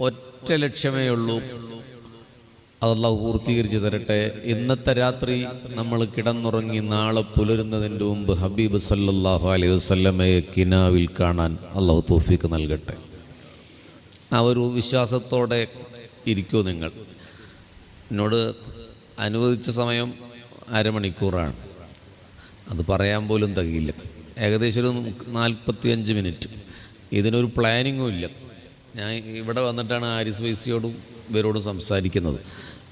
ഒറ്റ ലക്ഷ്യമേ ഉള്ളൂ. അതെല്ലാം പൂർത്തീകരിച്ച് തരട്ടെ. ഇന്നത്തെ രാത്രി നമ്മൾ കിടന്നുറങ്ങി നാളെ പുലരുന്നതിന്റെ മുമ്പ് ഹബീബ് സല്ലാഹു അലൈഹി വസ്ല്ലമയെ കിനാവിൽ കാണാൻ അള്ളാഹു തോഫിക്ക് നൽകട്ടെ. ആ ഒരു വിശ്വാസത്തോടെ ഇരിക്കൂ നിങ്ങൾ. എന്നോട് അനുവദിച്ച സമയം അരമണിക്കൂറാണ്. അത് പറയാൻ പോലും തകയില്ല. ഏകദേശം ഒരു നാൽപ്പത്തി അഞ്ച് മിനിറ്റ്. ഇതിനൊരു പ്ലാനിങ്ങും ഇല്ല. ഞാൻ ഇവിടെ വന്നിട്ടാണ് ആരിസ് വൈസിയോടും ഇവരോടും സംസാരിക്കുന്നത്.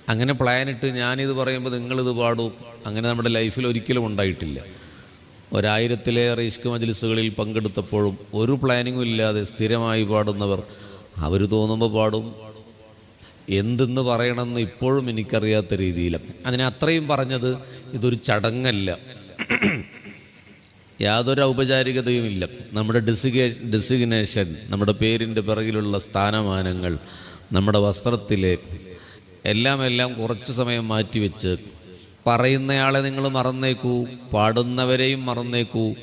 അങ്ങനെ പ്ലാനിട്ട് ഞാനിത് പറയുമ്പോൾ നിങ്ങളിത് പാടും. അങ്ങനെ നമ്മുടെ ലൈഫിൽ ഒരിക്കലും ഉണ്ടായിട്ടില്ല. ഒരായിരത്തിലേറെ ഇഷ്ക് മജ്ലിസുകളിൽ പങ്കെടുത്തപ്പോഴും ഒരു പ്ലാനിങ്ങും ഇല്ലാതെ സ്ഥിരമായി പാടുന്നവർ അവർ തോന്നുമ്പോൾ പാടും. എന്തെന്ന് പറയണമെന്ന് ഇപ്പോഴും എനിക്കറിയാത്ത രീതിയിലാണ് അതിനെ അത്രയും പറഞ്ഞത് ഇതൊരു ചടങ്ങല്ല. യാതൊരു ഔപചാരികതയുമില്ല. നമ്മുടെ ഡെസിഗേ ഡെസിഗ്നേഷൻ നമ്മുടെ പേരിന്റെ പിറകിലുള്ള സ്ഥാനമാനങ്ങൾ നമ്മുടെ വസ്ത്രത്തിലെ എല്ലാം എല്ലാം കുറച്ച് സമയം മാറ്റിവെച്ച് പറയുന്നയാളെ നിങ്ങൾ മറന്നേക്കൂ പാടുന്നവരെയും മറന്നേക്കൂ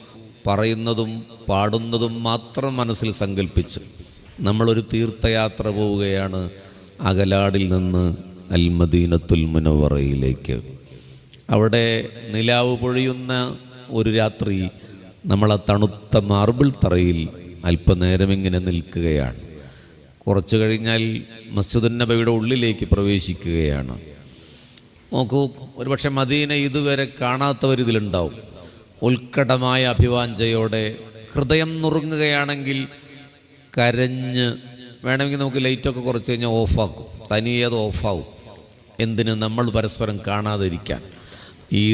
പറയുന്നതും പാടുന്നതും മാത്രം മനസ്സിൽ സങ്കല്പിച്ച് നമ്മളൊരു തീർത്ഥയാത്ര പോവുകയാണ് അകലാടിൽ നിന്ന് അൽമദീനത്തുൽ മുനവറയിലേക്ക്. അവിടെ നിലാവ് പൊഴിയുന്ന ഒരു രാത്രി നമ്മൾ ആ തണുത്ത മാർബിൾ തറയിൽ അല്പനേരം ഇങ്ങനെ നിൽക്കുകയാണ്. കുറച്ചു കഴിഞ്ഞാൽ നബിയുടെ ഉള്ളിലേക്ക് പ്രവേശിക്കുകയാണ്. നോക്കൂ ഒരുപക്ഷെ മദീന ഇതുവരെ കാണാത്തവരിതിലുണ്ടാവും ഉത്കടമായ അഭിവാഞ്ചയോടെ ഹൃദയം നുറുങ്ങുകയാണെങ്കിൽ കരഞ്ഞ് വേണമെങ്കിൽ നമുക്ക് ലൈറ്റൊക്കെ കുറച്ച് കഴിഞ്ഞാൽ ഓഫാക്കും. തനിയെ അത് ഓഫാവും. എന്തിന്? നമ്മൾ പരസ്പരം കാണാതിരിക്കാൻ. ഈ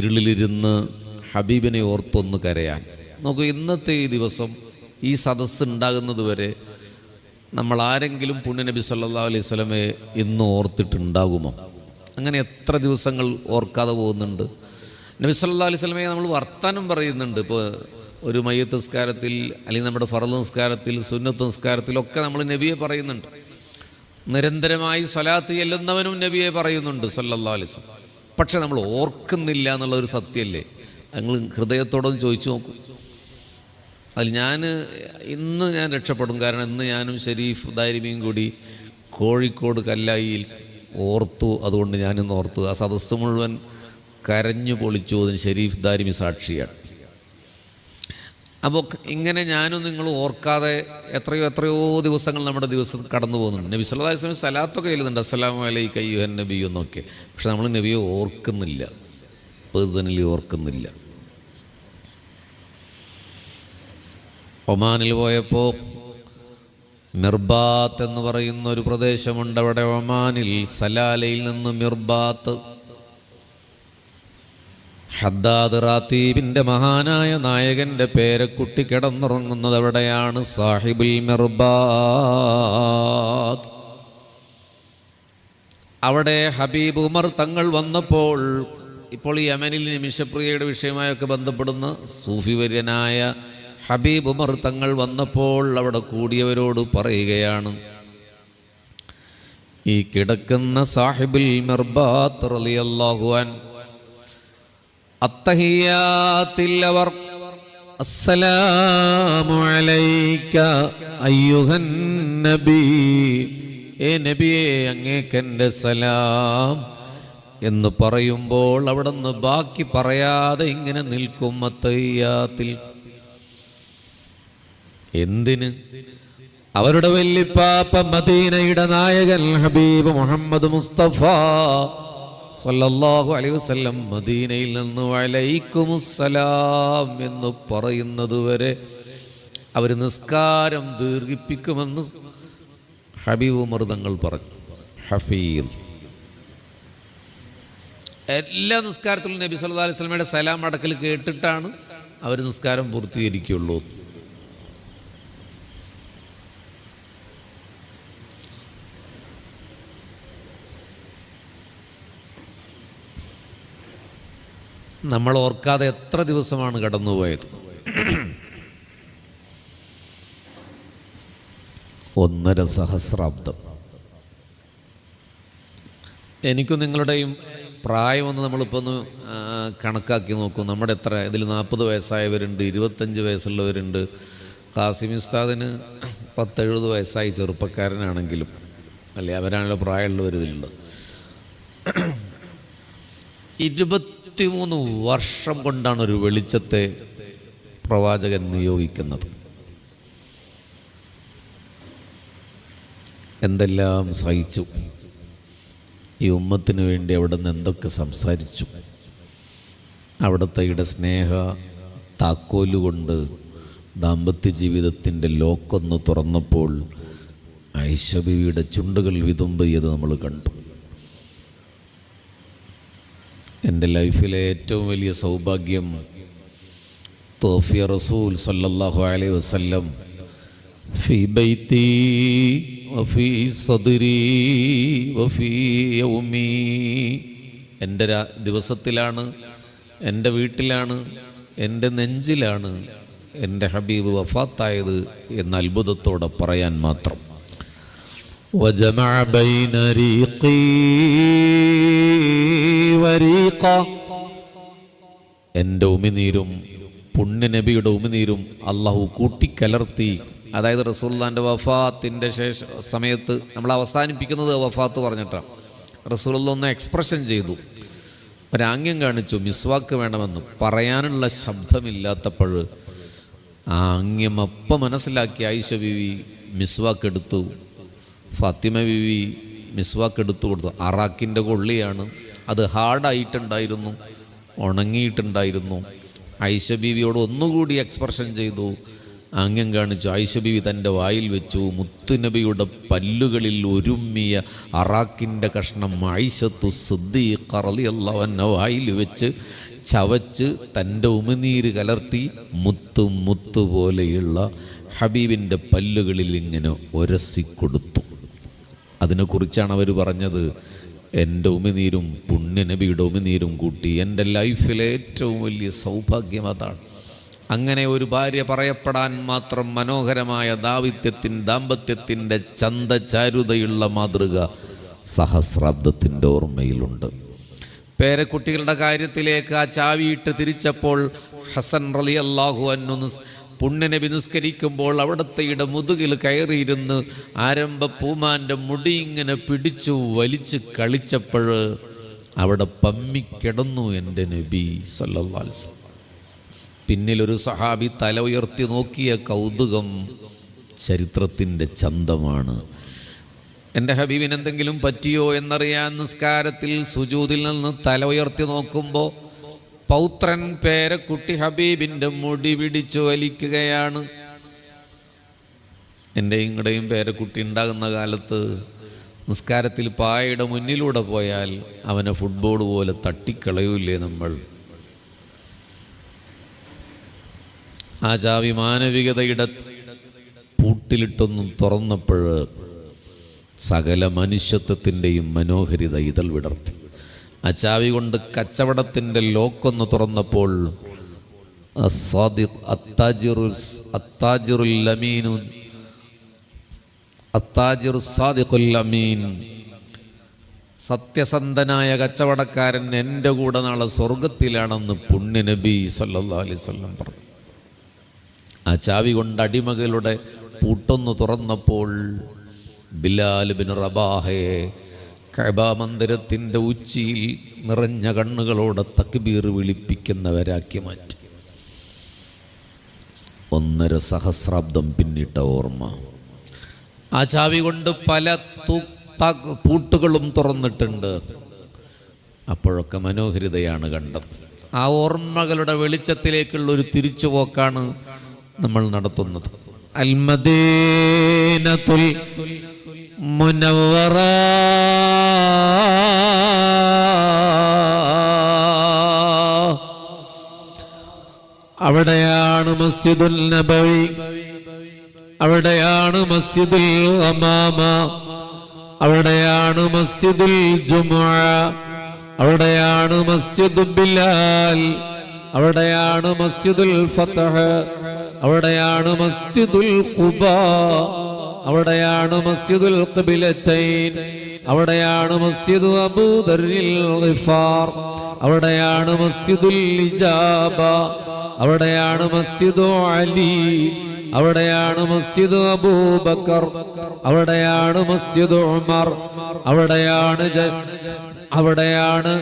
ഹബീബിനെ ഓർത്തൊന്ന് കരയാൻ. നോക്കൂ ഇന്നത്തെ ഈ ദിവസം ഈ സദസ്സ് ഉണ്ടാകുന്നത് വരെ നമ്മൾ ആരെങ്കിലും പുണ്യനബി സല്ലാ അലൈഹി സ്വലമെ ഇന്ന് ഓർത്തിട്ടുണ്ടാകുമോ? അങ്ങനെ എത്ര ദിവസങ്ങൾ ഓർക്കാതെ പോകുന്നുണ്ട്? നബി സല്ലാ അലൈഹി സ്വലമയെ നമ്മൾ വർത്താനം പറയുന്നുണ്ട്. ഇപ്പോൾ ഒരു മയ്യത്ത് നിസ്കാരത്തിൽ അല്ലെങ്കിൽ നമ്മുടെ ഫറദ് നിസ്കാരത്തിൽ സുന്നത്ത് നിസ്കാരത്തിലൊക്കെ നമ്മൾ നബിയെ പറയുന്നുണ്ട്. നിരന്തരമായി സ്വലാത്ത് ചെല്ലുന്നവനും നബിയെ പറയുന്നുണ്ട് സല്ലല്ലാ വസല്ലം. പക്ഷെ നമ്മൾ ഓർക്കുന്നില്ല എന്നുള്ളൊരു സത്യമല്ലേ? നിങ്ങൾ ഹൃദയത്തോടൊന്ന് ചോദിച്ചു നോക്കൂ. അതിൽ ഞാൻ ഇന്ന് ഞാൻ രക്ഷപ്പെടും. കാരണം ഇന്ന് ഞാനും ഷെരീഫ് ദാരിമിയും കൂടി കോഴിക്കോട് കല്ലായിയിൽ ഓർത്തു. അതുകൊണ്ട് ഞാനിന്ന് ഓർത്തു. ആ സദസ്സ് മുഴുവൻ കരഞ്ഞു പൊളിച്ചു. അതിന് ഷെരീഫ് ദാരിമി സാക്ഷിയാണ്. അപ്പോൾ ഇങ്ങനെ ഞാനും നിങ്ങൾ ഓർക്കാതെ എത്രയോ എത്രയോ ദിവസങ്ങൾ നമ്മുടെ ദിവസം കടന്നു പോകുന്നുണ്ട്. നബി സല്ലാ വസല്ലം സലാത്തൊക്കെ എഴുതുന്നുണ്ട്. അസ്സലാമു അലൈക അയ്യുഹൻ നബി എന്നൊക്കെ. പക്ഷെ നമ്മൾ നബിയെ ഓർക്കുന്നില്ല. പേഴ്സണലി ഓർക്കുന്നില്ല. ഒമാനിൽ പോയപ്പോൾ മിർബാത്ത് എന്ന് പറയുന്ന ഒരു പ്രദേശമുണ്ട്. അവിടെ ഒമാനിൽ സലാലയിൽ നിന്ന് മിർബാത്ത് ഹദ്ദാദ് റാത്തീബിന്റെ മഹാനായ നായകന്റെ പേരക്കുട്ടി കിടന്നുറങ്ങുന്നത് എവിടെയാണ് സാഹിബുൽ മിർബാത്ത്. അവിടെ ഹബീബ് ഉമർ തങ്ങൾ വന്നപ്പോൾ ഇപ്പോൾ ഈ യമനിൽ നിമിഷപ്രിയയുടെ വിഷയമായൊക്കെ ബന്ധപ്പെടുന്ന സൂഫി വര്യനായ ഹബീബ് ഉമർ തങ്ങൾ വന്നപ്പോൾ അവിടെ കൂടിയവരോട് പറയുകയാണ് ഈ കിടക്കുന്ന സാഹിബിൽ മിർബാത്ത് റളിയല്ലാഹു അൻ അത്തഹിയാത്തിൽ അവർ അസ്സലാമു അലൈക അയ്യുഹൻ നബി ഏ നബിയെ അങ്ങേക്കെന്റെ സലാം എന്ന് പറയുമ്പോൾ അവിടുന്ന് ബാക്കി പറയാതെ ഇങ്ങനെ നിൽക്കും അത്തയ്യാത്തിൽ എന്തിന്? അവരുടെ വല്യപ്പാപ്പ മദീനയുടെ നായകൻ ഹബീബ് മുഹമ്മദ് മുസ്തഫ സല്ലല്ലാഹു അലൈഹി വസല്ലം മദീനയിൽ നിന്ന് വലൈക്കുമുസ്സലാം എന്ന് പറയുന്നത് വരെ അവർ നിസ്കാരം ദീർഘിപ്പിക്കുമെന്ന് ഹബീബ് മൃതങ്ങൾ പറഞ്ഞു. ഹഫീദ്. എല്ലാ നിസ്കാരത്തിലും നബി സല്ലല്ലാഹു അലൈഹി വസല്ലമയുടെ സലാം അടക്കൽ കേട്ടിട്ടാണ് അവർ നിസ്കാരം പൂർത്തീകരിക്കുള്ളൂ. നമ്മൾ ഓർക്കാതെ എത്ര ദിവസമാണ് കടന്നുപോയത്? ഒന്നര സഹസ്രാബ്ദം. എനിക്കും നിങ്ങളുടെയും പ്രായമൊന്ന് നമ്മളിപ്പോൾ ഒന്ന് കണക്കാക്കി നോക്കും. നമ്മുടെ എത്ര ഇതിൽ നാൽപ്പത് വയസ്സായവരുണ്ട് ഇരുപത്തഞ്ച് വയസ്സുള്ളവരുണ്ട്. കാസിം ഉസ്താദിന് പത്തെഴുപത് വയസ്സായി ചെറുപ്പക്കാരനാണെങ്കിലും അല്ലേ? അവരാണല്ലോ പ്രായമുള്ളവർ ഇതിലുള്ളത് ഇരുപത്തിമൂന്ന് വർഷം കൊണ്ടാണ് ഒരു വെളിച്ചത്തെ പ്രവാചകൻ നിയോഗിക്കുന്നത്. എന്തെല്ലാം സഹിച്ചു? ഈ ഉമ്മത്തിന് വേണ്ടി അവിടെ നിന്ന് എന്തൊക്കെ സംസാരിച്ചു? അവിടുത്തെ സ്നേഹ താക്കോലുകൊണ്ട് ദാമ്പത്യ ജീവിതത്തിന്റെ ലോക്കൊന്ന് തുറന്നപ്പോൾ ഐഷബിയുടെ ചുണ്ടുകൾ വിതുമ്പിയത് നമ്മൾ കണ്ടു. എന്റെ ലൈഫിലെ ഏറ്റവും വലിയ സൗഭാഗ്യം തോഫിയ റസൂൽ സല്ലല്ലാഹു അലൈഹി വസല്ലം ഫി ബൈത്തി വഫി സദരി വഫി യൗമി. എന്റെ ദിവസത്തിലാണ് എന്റെ വീട്ടിലാണ് എന്റെ നെഞ്ചിലാണ് എന്റെ ഹബീബ് വഫാത്തായത് എന്ന അത്ഭുതത്തോടെ പറയാൻ മാത്രം. വജമ ബൈനരീഖീ വരീഖ എന്റെ ഉമിനീരും പുണ്യ നബിയുടെ ഉമിനീരും അള്ളാഹു കൂട്ടിക്കലർത്തി. അതായത് റസൂല്ലാന്റെ വഫാത്തിന്റെ ശേഷ സമയത്ത് നമ്മൾ അവസാനിപ്പിക്കുന്നത് വഫാത്ത് പറഞ്ഞിട്ടാണ്. റസൂലുള്ള ഒന്ന് എക്സ്പ്രഷൻ ചെയ്തു. ഒരാംഗ്യം കാണിച്ചു മിസ്വാക്ക് വേണമെന്ന്. പറയാനുള്ള ശബ്ദമില്ലാത്തപ്പോൾ ആ ആംഗ്യം അപ്പം മനസ്സിലാക്കി ആയിഷ ബിവി മിസ്വാക്ക് എടുത്തു. ഫാത്തിമ ബിവി മിസ്വാക്ക് എടുത്തു കൊടുത്തു. അറാക്കിന്റെ കൊള്ളിയാണ്. അത് ഹാർഡായിട്ടുണ്ടായിരുന്നു ഉണങ്ങിയിട്ടുണ്ടായിരുന്നു. ഐഷ ബീവിയോട് ഒന്നുകൂടി എക്സ്പ്രഷൻ ചെയ്തു. ആംഗ്യം കാണിച്ചു. ഐഷ ബീവി തന്റെ വായിൽ വെച്ചു. മുത്തുനബിയുടെ പല്ലുകളിൽ ഒരുമ്മിയ അറാക്കിന്റെ കഷ്ണം ഐഷത്തു സിദ്ദീഖറിയല്ലവന്റെ വായിൽ വെച്ച് ചവച്ച് തന്റെ ഉമിനീര് കലർത്തി മുത്തു മുത്തു പോലെയുള്ള ഹബീബിന്റെ പല്ലുകളിൽ ഇങ്ങനെ ഒരസിക്കൊടുത്തു അതിനെക്കുറിച്ചാണ് അവർ പറഞ്ഞത്. എന്റെ ഉമിനീരും പുണ്യനബിയുടെ ഉമിനീരും കൂട്ടി എന്റെ ലൈഫിലെ ഏറ്റവും വലിയ സൗഭാഗ്യം അതാണ്. അങ്ങനെ ഒരു ഭാര്യ പറയപ്പെടാൻ മാത്രം മനോഹരമായ ദാവിത്യത്തിൻ ദാമ്പത്യത്തിന്റെ ചന്തചാരുതയുള്ള മാതൃക സഹസ്രാബ്ദത്തിന്റെ ഓർമ്മയിലുണ്ട്. പേരക്കുട്ടികളുടെ കാര്യത്തിലേക്ക് ആ ചാവിയിട്ട് തിരിച്ചപ്പോൾ ഹസൻ റലി അള്ളാഹു അന്നു പുണ്യനബി നിസ്കരിക്കുമ്പോൾ അവിടുത്തെ ഇട മുതുകിൽ കയറിയിരുന്ന് ആരംഭ പൂമാന്റെ മുടി ഇങ്ങനെ പിടിച്ചു വലിച്ചു കളിച്ചപ്പോൾ അവിടെ പമ്മിക്കിടന്നു എന്റെ നബി സല്ലാസ് പിന്നിലൊരു സഹാബി തല ഉയർത്തി നോക്കിയ കൗതുകം ചരിത്രത്തിന്റെ ചന്തമാണ്. എന്റെ ഹബീബിന് എന്തെങ്കിലും പറ്റിയോ എന്നറിയാൻ നിസ്കാരത്തിൽ സുജൂതിൽ നിന്ന് തല ഉയർത്തി നോക്കുമ്പോൾ പൗത്രൻ പേരക്കുട്ടി ഹബീബിന്റെ മുടി പിടിച്ചു വലിക്കുകയാണ്. എന്റെയും ഇങ്ങടെയും പേരക്കുട്ടി ഉണ്ടാകുന്ന കാലത്ത് നിസ്കാരത്തിൽ പായയുടെ മുന്നിലൂടെ പോയാൽ അവനെ ഫുട്ബോൾ പോലെ തട്ടിക്കളയൂലേ നമ്മൾ. ആ മാനവികതയുടെ പൂട്ടിലിട്ടൊന്നും തുറന്നപ്പോൾ സകല മനുഷ്യത്വത്തിന്റെയും മനോഹരിത ഇതൾ വിടർത്തി. ആ ചാവി കൊണ്ട് കച്ചവടത്തിന്റെ ലോക്കൊന്ന് തുറന്നപ്പോൾ സത്യസന്ധനായ കച്ചവടക്കാരൻ എന്റെ കൂടെ നാളെ സ്വർഗത്തിലാണെന്ന് പുണ്യ നബി അലൈഹി വസല്ലം പറഞ്ഞു. ആ ചാവി കൊണ്ട് അടിമകളുടെ പൂട്ടൊന്ന് തുറന്നപ്പോൾ ബിലാൽ ബിൻ റബാഹയെ കഅബ മന്ദിരത്തിന്റെ ഉച്ചിയിൽ നിറഞ്ഞ കണ്ണുകളോടെ തക്ബീർ വിളിപ്പിക്കുന്നവരാക്കി മാറ്റി. ഒന്നര സഹസ്രാബ്ദം പിന്നിട്ട ഓർമ്മ. ആ ചാവി കൊണ്ട് പല പൂട്ടുകളും തുറന്നിട്ടുണ്ട്. അപ്പോഴൊക്കെ മനോഹരിതയാണ് കണ്ടത്. ആ ഓർമ്മകളുടെ വെളിച്ചത്തിലേക്കുള്ള ഒരു തിരിച്ചു തിരിച്ചുപോക്കാണ് നമ്മൾ നടത്തുന്നത്. അൽമദീനത്തുൽ മുനവ്വറ അവിടെയാണ് മസ്ജിദുൽ നബവി. അവിടെയാണ് മസ്ജിദുൽ അമാമ. അവിടെയാണ് മസ്ജിദുൽ ജുമുഅ. അവിടെയാണ് മസ്ജിദുൽ ബിലാൽ. അവിടെയാണ് മസ്ജിദുൽ ഫതഹ്. അവിടെയാണ് മസ്ജിദുൽ ഖുബ. അവിടെയാണ് മസ്ജിദുൽ ഖിബലത്തൈൻ. അവിടെയാണ് മസ്ജിദ് അബൂദറിൽ അവിടെയാണ് മസ്ജിദുൽ ഇജാബ. അവിടെയാണ് മസ്ജിദു അലി. അവിടെയാണ് മസ്ജിദ് അബൂബക്കർ അവിടെയാണ് മസ്ജിദ് ഉമർ. അവിടെയാണ് അവിടെയാണ്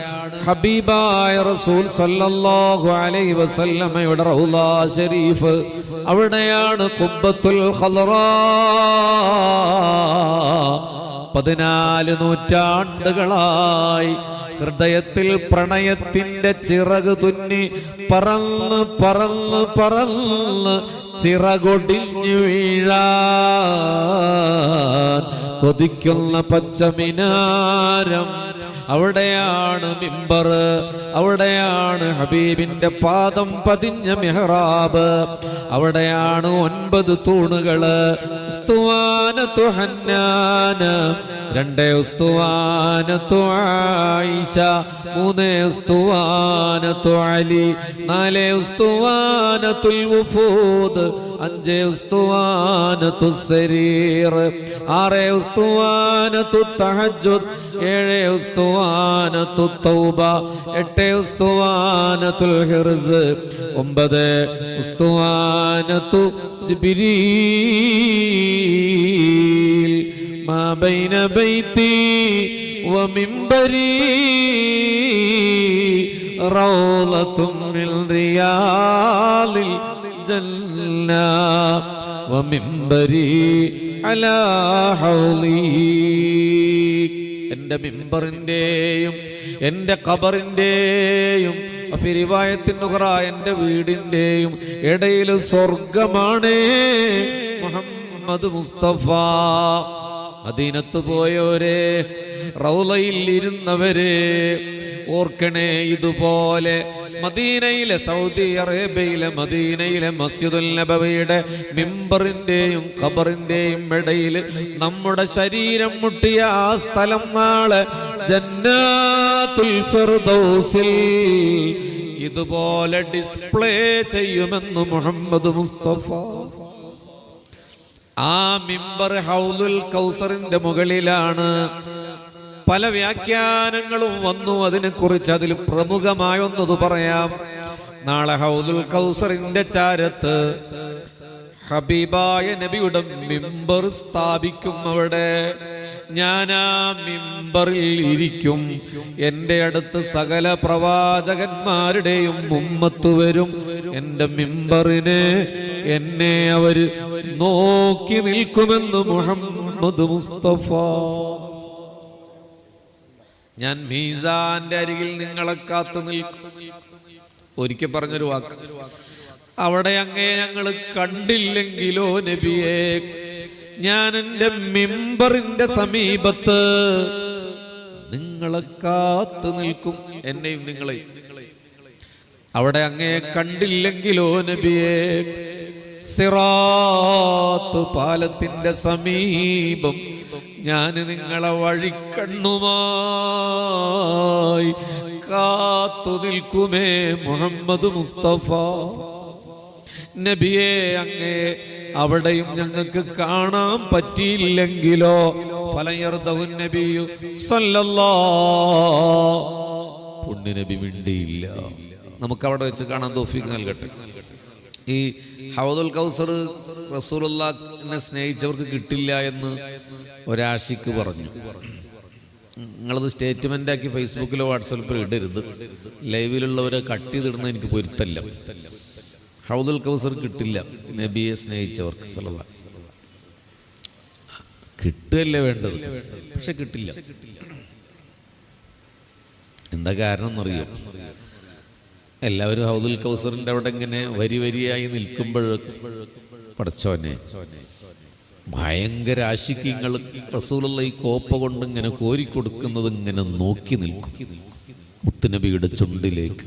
ഹബീബായ റസൂൽ സല്ലല്ലാഹു അലൈഹി വസല്ലമയുടെ റൗള ശരീഫ് അവിടെയാണ് ഖുബ്ബത്തുൽ ഖളറാ പതിനാല് നൂറ്റാണ്ടുകളായി ഹൃദയത്തിൽ പ്രണയത്തിന്റെ ചിറക് തുന്നി പറന്ന് പറന്ന് പറന്ന് ചിറകൊടിഞ്ഞു വീഴാൻ കൊതിക്കുന്ന പച്ചമിനാരം അവിടെയാണ് മിമ്പർ. അവിടെയാണ് ഹബീബിന്റെ പാദം പതിഞ്ഞ മെഹ്റാബ്. അവിടെയാണ് ഒൻപത് തൂണുകൾ രണ്ടേ ആയിഷ. മൂന്നേ ഉസ്തുവാനത്തു നാലേ ഉസ്തുവാനത്തുൽ വുഫൂദ്. അഞ്ചേ ഉസ്തുവാനത്തു സരീർ. ആറേ ഉസ്തുവാനത്തു തഹജ്ജുദ്. ഏഴേ ഉസ്തുവാനത്തു തൗബ എട്ടേ ഉസ്തുവാനത്തുൽ ഹിർസ് ഒമ്പത് ഉസ്തുവാനത്തു ജിബ്രീൽ ما بين بيتي ومنبري روضة من رياض الجنة ومنبري على حوضي എന്റെ മിമ്പറിന്റെയും എന്റെ ഖബറിന്റെയും ഫിരിവായത്തിനുഹറ എന്റെ വീടിന്റെയും ഇടയിൽ സ്വർഗമാണ് മുഹമ്മദ് മുസ്തഫ. മദീനത്ത് പോയവരെ റൗലയിൽ ഇരുന്നവരെ ഓർക്കണേ ഇതുപോലെ മദീനയിലെ സൗദി അറേബ്യയിലെ മദീനയിലെ മസ്ജിദുൽ നബവിയുടെ മിമ്പറിന്റെയും ഖബറിന്റെയും ഇടയിൽ നമ്മുടെ ശരീരം മുട്ടിയ ആ സ്ഥലം നാളെ ജന്നാത്തുൽ ഫിർദൗസിൽ ഇതുപോലെ ഡിസ്പ്ലേ ചെയ്യുമെന്ന് മുഹമ്മദ് മുസ്തഫ. ആ മിമ്പർ ഹൗലുൽ കൗസറിന്റെ മുകളിലാണ് പല വ്യാഖ്യാനങ്ങളും വന്നു. അതിനെക്കുറിച്ച് അതിൽ പ്രമുഖമായൊന്നത് പറയാം. നാളെ ഹൗദുൽ കൗസറിന്റെ ചാരത്ത് ഹബീബായ നബിയുടെ മിമ്പർ സ്ഥാപിക്കും അവിടെ. ഞാൻ ആ മിമ്പറിൽ ഇരിക്കും. എന്റെ അടുത്ത് സകല പ്രവാചകന്മാരുടെയും മുമ്മത്ത് വരും. എന്റെ മിമ്പറിനെ എന്നെ അവർ നോക്കി നിൽക്കുമെന്ന് മുഹമ്മദ് മുസ്തഫ. ഞാൻ മീസാന്റെ അരികിൽ നിങ്ങളെ കാത്തു നിൽക്കും. ഒരിക്കൽ പറഞ്ഞൊരു വാക്ക്. അവിടെ അങ്ങേ ഞങ്ങൾ കണ്ടില്ലെങ്കിലോ നബിയെ ഞാൻ എന്റെ മിമ്പറിന്റെ സമീപത്ത് നിങ്ങളെ കാത്തു നിൽക്കും. എന്നെയും നിങ്ങളെ അവിടെ അങ്ങേ കണ്ടില്ലെങ്കിലോ നബിയെ സിറാത്ത് പാലത്തിന്റെ സമീപം ഞാൻ നിങ്ങളെ വഴിക്കണ്ണുമായി കാത്തു നിൽക്കുമേ മുഹമ്മദ് മുസ്തഫ. നബിയെ അങ്ങേ അവിടെയും ഞങ്ങൾക്ക് കാണാൻ പറ്റിയില്ലെങ്കിലോ? ഫലയർദവുൻ നബിയു സല്ലല്ലാ പുണ്യനബി മിണ്ടിയില്ല. നമുക്ക് അവിടെ വെച്ച് കാണാൻ തോഫിക്ക് നൽകട്ടെ. ഈ ഹവദുൽ കൗസർ റസൂലുള്ളാഹിനെ സ്നേഹിച്ചവർക്ക് കിട്ടില്ല എന്ന് ഒരാഷിക്ക് പറഞ്ഞു. നിങ്ങളത് സ്റ്റേറ്റ്മെന്റ് ആക്കി ഫേസ്ബുക്കിലോ വാട്സപ്പിലോ ഇടരുത്. ലൈവിലുള്ളവരെ കട്ട് ചെയ്തിടുന്ന എനിക്ക് പൊരുത്തല്ല. ഹൗദുൽ കൗസർ കിട്ടില്ല. നബിയെ സ്നേഹിച്ചവർക്ക്. കിട്ടുകയല്ലേ വേണ്ടത്? പക്ഷെ കിട്ടില്ല. എന്താ കാരണം എന്നറിയോ എല്ലാവരും ഹൗദുൽ കൗസറിന്റെ അവിടെ ഇങ്ങനെ വരി വരിയായി നിൽക്കുമ്പോൾ പടച്ചോനെ ഭയങ്കര ആശിക്യങ്ങൾ റസൂലുള്ള ഈ കോപ്പ കൊണ്ട് ഇങ്ങനെ കോരിക്കൊടുക്കുന്നത് ഇങ്ങനെ നോക്കി നിൽക്കും. മുത്തുനബിയുടെ ചുണ്ടിലേക്ക്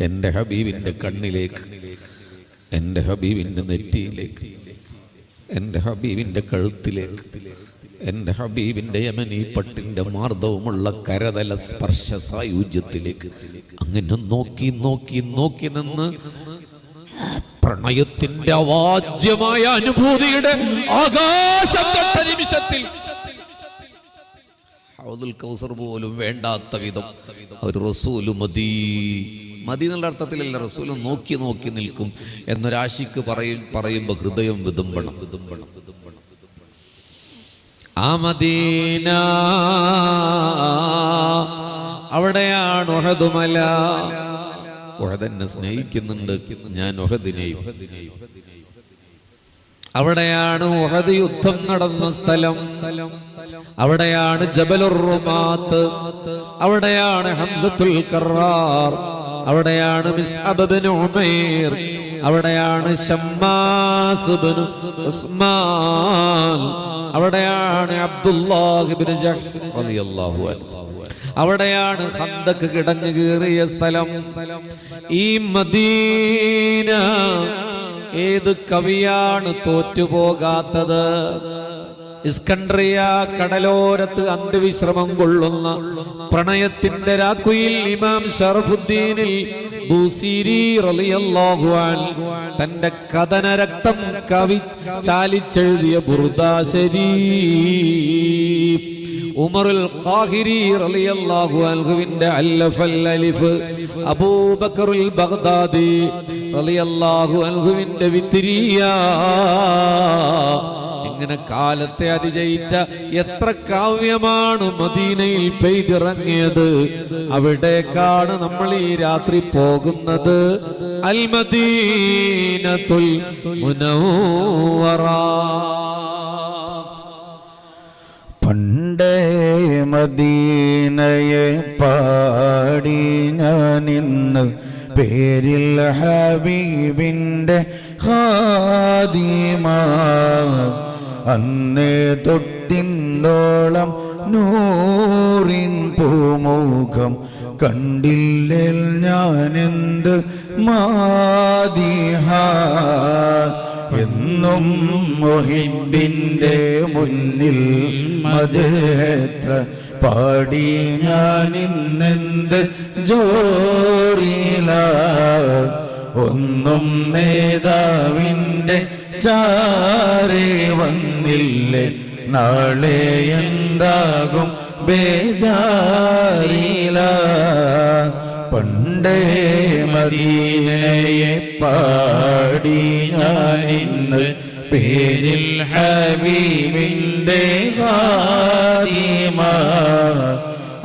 എന്റെ ഹബീബിന്റെ കണ്ണിലേക്ക് എന്റെ ഹബീബിന്റെ നെറ്റിയിലേക്ക് എന്റെ ഹബീബിന്റെ കഴുത്തിലേക്ക് എന്റെ ഹബീബിന്റെ യമനി പട്ടിന്റെ മാർദ്ദവുമുള്ള കരതല സ്പർശ സായുജ്യത്തിലേക്ക്. അങ്ങനെ നോക്കി നോക്കി നോക്കി നിന്ന് പ്രണയത്തിന്റെ അവാജ്യമായ അനുഭൂതിയുടെ ആകാശത്തെ തൊട്ട നിമിഷത്തിൽ ഹൗദുൽ കൗസർ പോലും വേണ്ടാത്ത വിധം ഒരു റസൂൽ മതി. മതി എന്നുള്ള അർത്ഥത്തിലല്ല റസൂൽ നോക്കി നോക്കി നിൽക്കും എന്നൊരാശിക്ക് പറയും പറയുമ്പോൾ ഹൃദയം വിതുമ്പണം വിതുമ്പണം വിതുമ്പണം. ആ മദീന അവിടെയാണ് ഉഹദുമല. ഉഹദെന്നെ സ്നേഹിക്കുന്നുണ്ട്. ഞാൻ ഉഹദിനെയും. അവിടെയാണ് ഉഹദ് യുദ്ധം നടന്ന സ്ഥലം. അവിടെയാണ് ജബലുർ റുമാത്ത് അവിടെയാണ് ഹംസത്തുൽ കറാർ. അവിടെയാണ് ഇബ്നു ഉമൈർ. അവിടെയാണ് ഉസ്മാൻ. അവിടെയാണ് അബ്ദുല്ലാഹിബിൻ റളിയല്ലാഹു അൻഹു. അവിടെയാണ് ഹന്തക്ക് കിടഞ്ഞു കീറിയ സ്ഥലം. ഈ മദീന ഏത് കവിയാണ് തോറ്റുപോകാത്തത്? ഇസ്കണ്ട്രിയ കടലോരത്ത് അന്ത്യവിശ്രമം കൊള്ളുന്ന പ്രണയത്തിന്റെ രാക്കുയിൽ ഇമാം ഷറഫുദ്ദീനിൽ തന്റെ കഥന രക്തം കവി ചാലിച്ചെഴുതിയ ബുർദാശരീ ഉമറുൽ ഖാഹിരി റളിയല്ലാഹു അൻഹുവിന്റെ അല്ലഫൽ അലിഫ് അബൂബക്കറുൽ ബഗ്ദാദി റളിയല്ലാഹു അൻഹുവിന്റെ വിത്തിരിയ. ഇങ്ങനെ കാലത്തെ അതിജയിച്ച എത്ര കാവ്യമാണ് മദീനയിൽ പെയ്തിറങ്ങിയത്. അവിടേക്കാണ് നമ്മൾ ഈ രാത്രി പോകുന്നത്. അൽമദീനത്തുൽ മുനവ്വറ. മദീനയെ പാടി ഞാൻ ഞാനിന്ന് പേരിൽ ഹബീബിന്റെ അന്നേ തൊട്ടിന്നോളം നൂറിൻ പൂമുഖം കണ്ടില്ലേൽ ഞാനെന്ത് മാതിഹ എന്നും മൊഹിബിന്റെ മുന്നിൽ മതേത്ര പാടി ഞാൻ ഇന്നെന്ത് ഒന്നും നേതാവിന്റെ ചാരേ വന്നില്ലേ? നാളെ എന്താകും ബേജാറില? പണ്ടേ മദീനയെ പാടി ഞാൻ ഇന്ന് പേരിൽ ഹബീബിന്റെ ഹാദിമ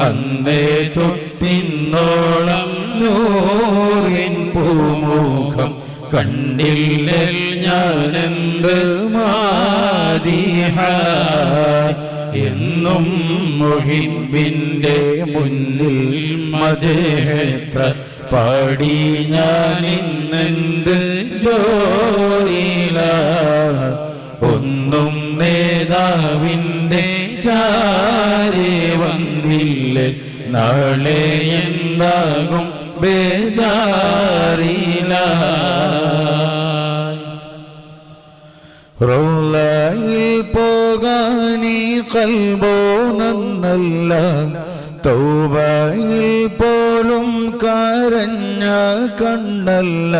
അന്നേ തൊട്ടിന്നോളം നൂറിൻ പൂമുഖം കണ്ടില്ലൽ ഞാനെന്ത് മാതിഹ? എന്നും മുഹിബിന്റെ മുന്നിൽ മതേത്ര പാടി ഞാൻ ഇന്നെന്ത് ഒന്നും നേതാവിന്റെ ചാരെ വന്നില്ല? നാളെ എന്താകും ബേജാറില. റോളയിൽ പോകാനീ കൽബോ നന്നല്ല. തൗബയിൽ പോലും കരഞ്ഞ കണ്ണല്ല.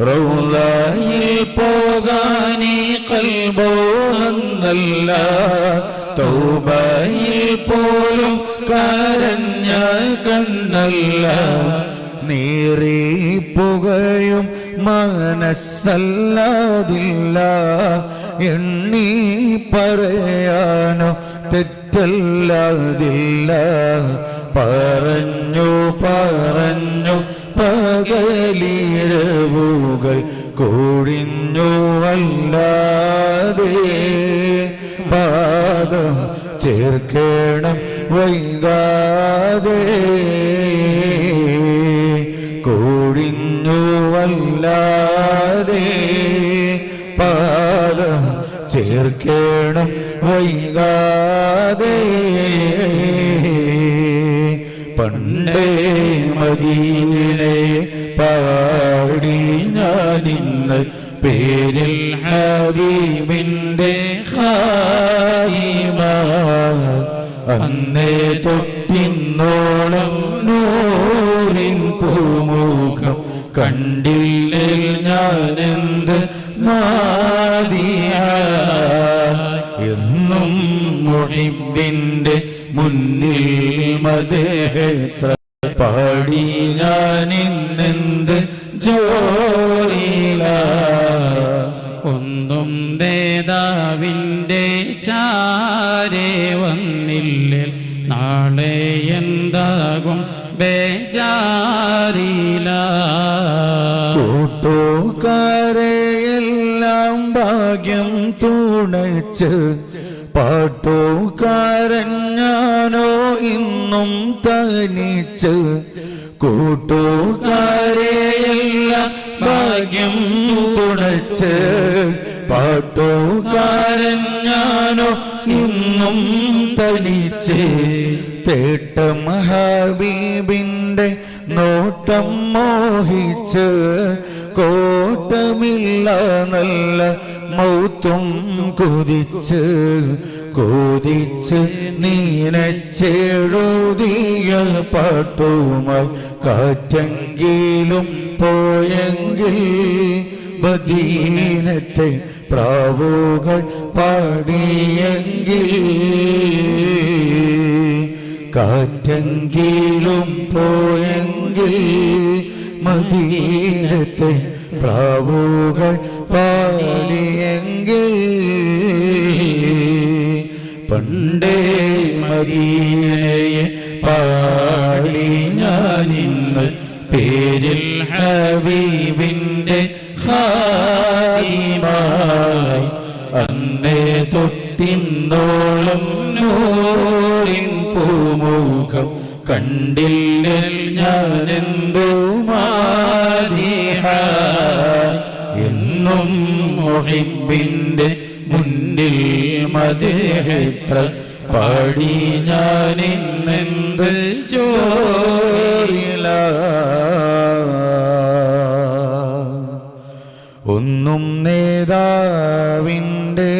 റോളയിൽ പോകാനീ കൽബോ നന്നല്ല. തൗബയിൽ പോലും കരഞ്ഞ കണ്ണല്ല. നീറി പുകയും മനസ്സല്ലാതില്ല. എണ്ണി പറയാനോ തെറ്റല്ലാതില്ല. പറഞ്ഞു പറഞ്ഞു ചേർക്കണം വൈകാതെ. കൂടിഞ്ഞു വല്ലാതെ പാദം ചേർക്കണം വൈകാതെ. പണ്ടേ മദീനെ പാടി ഞാനിന്ന് പേരിൽ ഹബീബിന്റെ ഹായിമ അന്നേ തൊട്ടിന്നോളം നൂറിൻ പൂമുഖം കണ്ടില്ലിൽ ഞാനെന്ത് എന്നും മുഹിബിന്റെ മുന്നിൽ മതേത്ര പാടി ഞാൻ ഇന്നെന്ത് ജോറില ഒന്നും ദേതാവിന്റെ ചാരേ വന്നില്ല ബേജാറില. കൂട്ടുകാരെയെല്ലാം ഭാഗ്യം തുണച്ച് പാട്ടുകാരൻ ഞാനോ ഇന്നും തനിച്ച് കൂട്ടുകാരെയെല്ലാം ഭാഗ്യം തുണച്ച് പാട്ടുകാരൻ ഞാനോ ഇന്നും തനിച്ച് തേട്ടം ഹബീബിന്റെ നോട്ടം മോഹിച്ച് കോട്ടമില്ല നല്ല മൗത്തും കൊതിച്ച് കൊതിച്ച് നീനച്ചെഴുതിയ പാട്ടുമായി കാറ്റെങ്കിലും പോയെങ്കിൽ ബദീനത്തെ പ്രാവുകൾ പാടിയെങ്കിൽ കാറ്റെങ്കിലും പോയെങ്കിൽ മദീനത്തെ പ്രാവുകൾ പാടിയെങ്കിൽ പണ്ടേ മദീനയെ പാടി ഞാനിന്ന് പേരിൽ ഹബീബിന്റെ ഹായിമായി അന്നേ തൊട്ടിന്നോളം നൂറിൻ പൂമുഖം. കണ്ടില്ല ഞാനെന്തോ മാതിഹ എന്നും മുഹിബിന്റെ മുന്നിൽ മദേഹത്ര പാടി ഞാനിന്നെന്ത് ചോറില? ഒന്നും നേതാവിന്റെ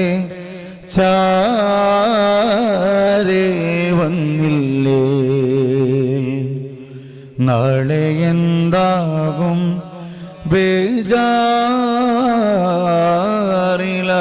ചാരേ വന്നില്ലേ? നാളെ എന്താകും ബേജാറില